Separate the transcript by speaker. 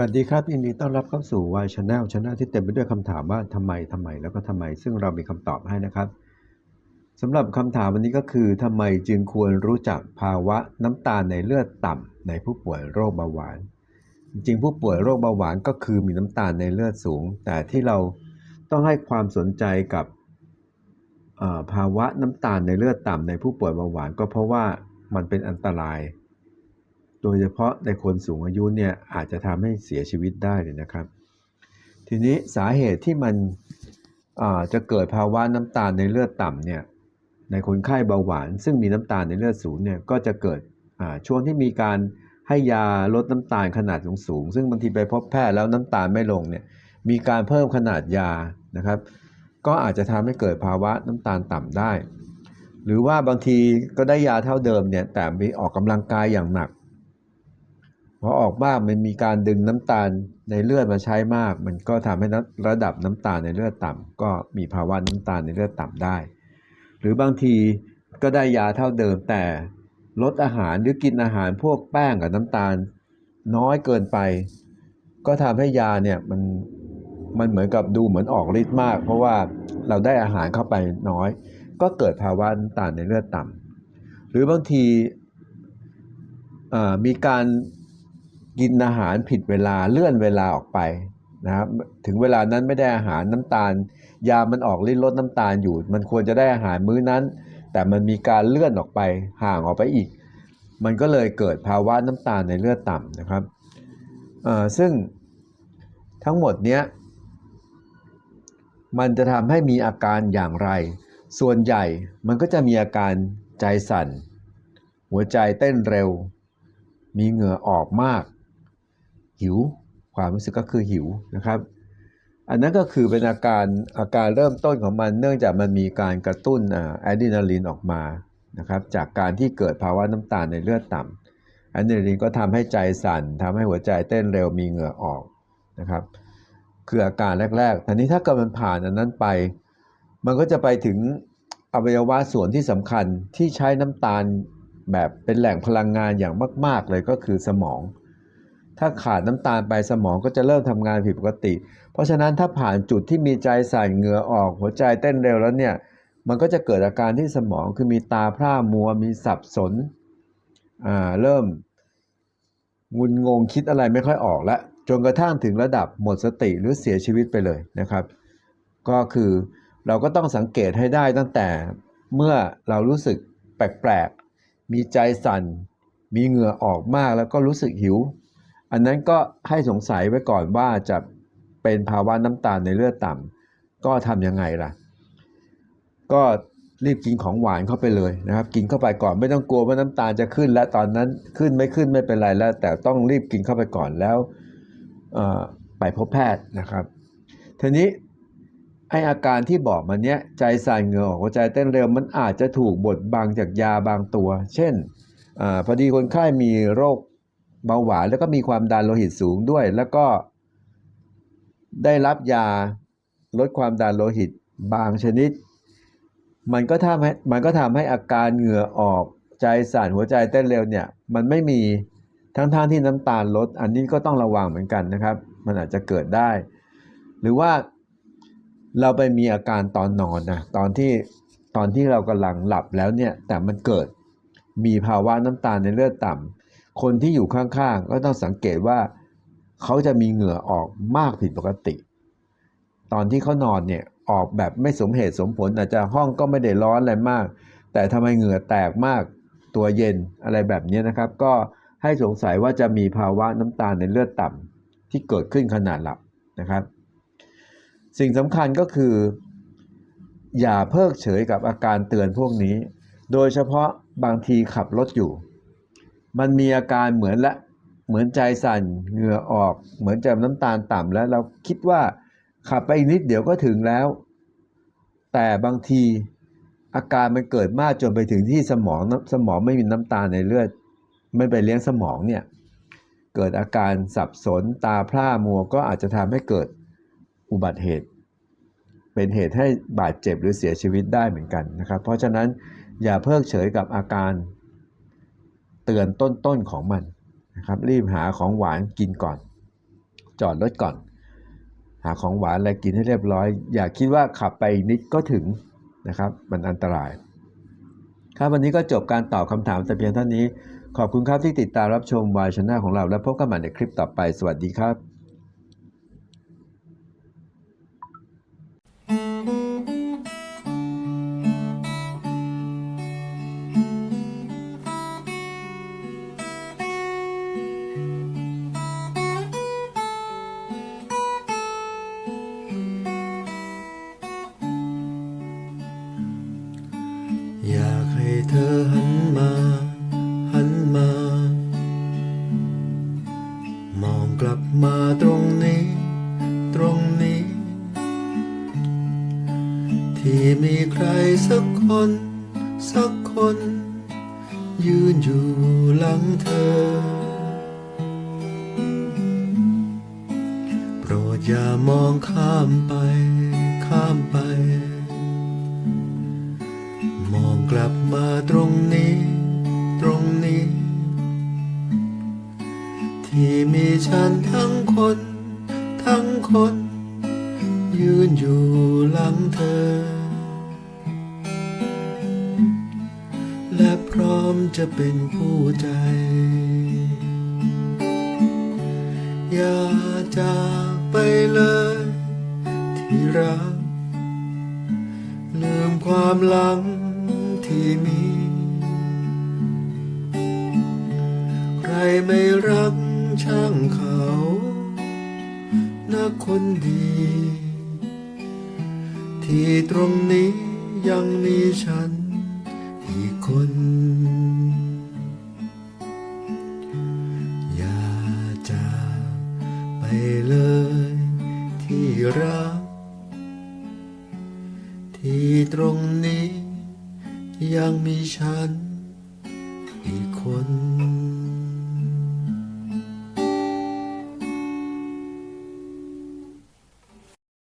Speaker 1: วัสดีครับยินดีต้อนรับเข้าสู่ Y Channel Channel ที่เต็มไปด้วยคำถามว่าทำไมทำไมแล้วก็ทำไม ซึ่งเรามีคำตอบให้นะครับสำหรับคำถามวันนี้ก็คือทำไมจึงควรรู้จักภาวะน้ำตาลในเลือดต่ำในผู้ป่วยโรคเบาหวาน จริงผู้ป่วยโรคเบาหวานก็คือมีน้ำตาลในเลือดสูง แต่ที่เราต้องให้ความสนใจกับภาวะน้ำตาลในเลือดต่ำในผู้ป่วยเบาหวาน ก็เพราะว่ามันเป็นอันตราย โดยเฉพาะในคนสูงอายุเนี่ยอาจจะทำให้เสียชีวิตได้เลยนะครับ ทีนี้สาเหตุที่มันจะเกิดภาวะน้ำตาลในเลือดต่ำเนี่ยในคนไข้เบาหวาน ซึ่งมีน้ำตาลในเลือดสูงเนี่ยก็จะเกิดช่วงที่มีการให้ยาลดน้ำตาลขนาดสูงๆซึ่งบางทีไปพบแพทย์แล้วน้ำตาลไม่ลงเนี่ยมีการเพิ่มขนาดยานะครับ ก็อาจจะทำให้เกิดภาวะน้ำตาลต่ำได้ หรือว่าบางทีก็ได้ยาเท่าเดิมเนี่ยแต่มีออกกำลังกายอย่างหนัก พอออกมากมันมีการดึงน้ำตาลในเลือดมาใช้มาก มันก็ทำให้ระดับน้ำตาลในเลือดต่ำก็มีภาวะน้ำตาลในเลือดต่ำได้ หรือบางทีก็ได้ยาเท่าเดิมแต่ลดอาหารหรือกินอาหารพวกแป้งกับน้ำตาลน้อยเกินไป ก็ทำให้ยาเนี่ยมันมันเหมือนกับดูเหมือนออกฤทธิ์มาก เพราะว่าเราได้อาหารเข้าไปน้อย ก็เกิดภาวะน้ำตาลในเลือดต่ำหรือบางทีมีการ กินอาหารผิดเวลาเลื่อนเวลาออกไปนะครับถึงเวลานั้นไม่ได้อาหารน้ำตาล ยามันออกฤทธิ์ลดน้ำตาลอยู่ มันควรจะได้อาหารมื้อนั้น แต่มันมีการเลื่อนออกไปห่างออกไปอีก มันก็เลยเกิดภาวะน้ำตาลในเลือดต่ำนะครับซึ่งทั้งหมดเนี้ยมันจะทำให้มีอาการอย่างไร ส่วนใหญ่มันก็จะมีอาการใจสั่น หัวใจเต้นเร็ว มีเหงื่อออกมาก หิว ความรู้สึกก็คือหิวนะครับ อันนั้นก็คือเป็นอาการอาการเริ่มต้นของมัน เนื่องจากมันมีการกระตุ้นอะดรีนาลีนออกมานะครับจากการที่เกิดภาวะน้ำตาลในเลือดต่ำอะดรีนาลีนก็ทำให้ใจสั่นทำให้หัวใจเต้นเร็วมีเหงื่อออกนะครับ คืออาการแรกๆทีนี้ถ้าเกิดมันผ่านอันนั้นไป มันก็จะไปถึงอวัยวะส่วนที่สำคัญที่ใช้น้ำตาลแบบเป็นแหล่งพลังงานอย่างมาก ๆ เลยก็คือสมอง ถ้าขาดน้ำตาลไปสมองก็จะเริ่มทำงานผิดปกติ เพราะฉะนั้นถ้าผ่านจุดที่มีใจสั่นเหงื่อออก หัวใจเต้นเร็วแล้วเนี่ยมันก็จะเกิดอาการที่สมองคือมีตาพร่ามัวมีสับสนอ่าเริ่มงุนงงคิดอะไรไม่ค่อยออกแล้วจนกระทั่งถึงระดับหมดสติหรือเสียชีวิตไปเลยนะครับ ก็คือเราก็ต้องสังเกตให้ได้ตั้งแต่เมื่อเรารู้สึกแปลกๆ มีใจสั่น มีเหงื่อออกมากแล้วก็รู้สึกหิว อันนั้นก็ให้สงสัยไว้ก่อนว่าจะเป็นภาวะน้ำตาลในเลือดต่ำก็ทำยังไงล่ะ ก็รีบกินของหวานเข้าไปเลยนะครับ กินเข้าไปก่อนไม่ต้องกลัวว่าน้ำตาลจะขึ้น และตอนนั้นขึ้นไม่ขึ้นไม่เป็นไรแล้ว แต่ต้องรีบกินเข้าไปก่อนแล้วไปพบแพทย์นะครับทีนี้ไออาการที่บอกมาเนี้ยใจสั่นเหงื่อออกหัวใจเต้นเร็วมันอาจจะถูกบดบังจากยาบางตัว เช่นอพอดีคนไข้มีโรค เบาหวานแล้วก็มีความดันโลหิตสูงด้วย แล้วก็ได้รับยาลดความดันโลหิตบางชนิด มันก็ทำให้มันก็ทำให้อาการเหงื่อออกใจสั่นหัวใจเต้นเร็วเนี่ยมันไม่มีทั้งๆทที่น้ำตาลลด อันนี้ก็ต้องระวังเหมือนกันนะครับ มันอาจจะเกิดได้ หรือว่าเราไปมีอาการตอนนอนนะตอนที่ตอนที่เรากำลังหลับแล้วเนี่ยแต่มันเกิดมีภาวะน้ำตาลในเลือดต่ำ คนที่อยู่ข้างๆ ก็ต้องสังเกตว่าเขาจะมีเหงื่อออกมากผิดปกติ ตอนที่เขานอนเนี่ยออกแบบไม่สมเหตุสมผลอาจจะห้องก็ไม่ได้ร้อนอะไรมาก แต่ทำไมเหงื่อแตกมากตัวเย็นอะไรแบบนี้นะครับ ก็ให้สงสัยว่าจะมีภาวะน้ำตาลในเลือดต่ำที่เกิดขึ้นขณะหลับนะครับ สิ่งสำคัญก็คือ อย่าเพิกเฉยกับอาการเตือนพวกนี้ โดยเฉพาะบางทีขับรถอยู่ มันมีอาการเหมือนละเหมือนใจสั่นเหงื่อออก เหมือนจะน้ำตาลต่ำแล้วเราคิดว่าขับไปอีกนิดเดี๋ยวก็ถึงแล้ว แต่บางทีอาการมันเกิดมากจนไปถึงที่สมองสมองไม่มีน้ำตาลในเลือด ไม่ไปเลี้ยงสมองเนี่ยเกิดอาการสับสนตาพร่ามัวก็อาจจะทำให้เกิดอุบัติเหตุ เป็นเหตุให้บาดเจ็บหรือเสียชีวิตได้เหมือนกันนะครับ เพราะฉะนั้นอย่าเพิกเฉยกับอาการ เตือนต้นๆของมันนะครับรีบหาของหวานกินก่อน
Speaker 2: จอดรถก่อน หาของหวานอะไรกินให้เรียบร้อย อย่าคิดว่าขับไปอีกนิดก็ถึงนะครับ มันอันตราย ครับวันนี้ก็จบการตอบคำถามแต่เพียงเท่านี้ ขอบคุณครับที่ติดตามรับชมวายชนะของเรา และพบกันใหม่ในคลิปต่อไป สวัสดีครับ
Speaker 1: ยืนอยู่หลังเธอ โปรดอย่ามองข้ามไป ข้ามไป มองกลับมาตรงนี้ ตรงนี้ ที่มีฉันทั้งคน ทั้งคน ยืนอยู่หลังเธอ มจะเป็นผู้ใจ อย่าจากไปเลยที่รัก ลืมความหลังที่มี ใครไม่รักช่างเขานะคนดี ที่ตรงนี้ยังมีฉัน กคน อย่าจากไปเลยที่รัก ที่ตรงนี้ยังมีฉันอีกคน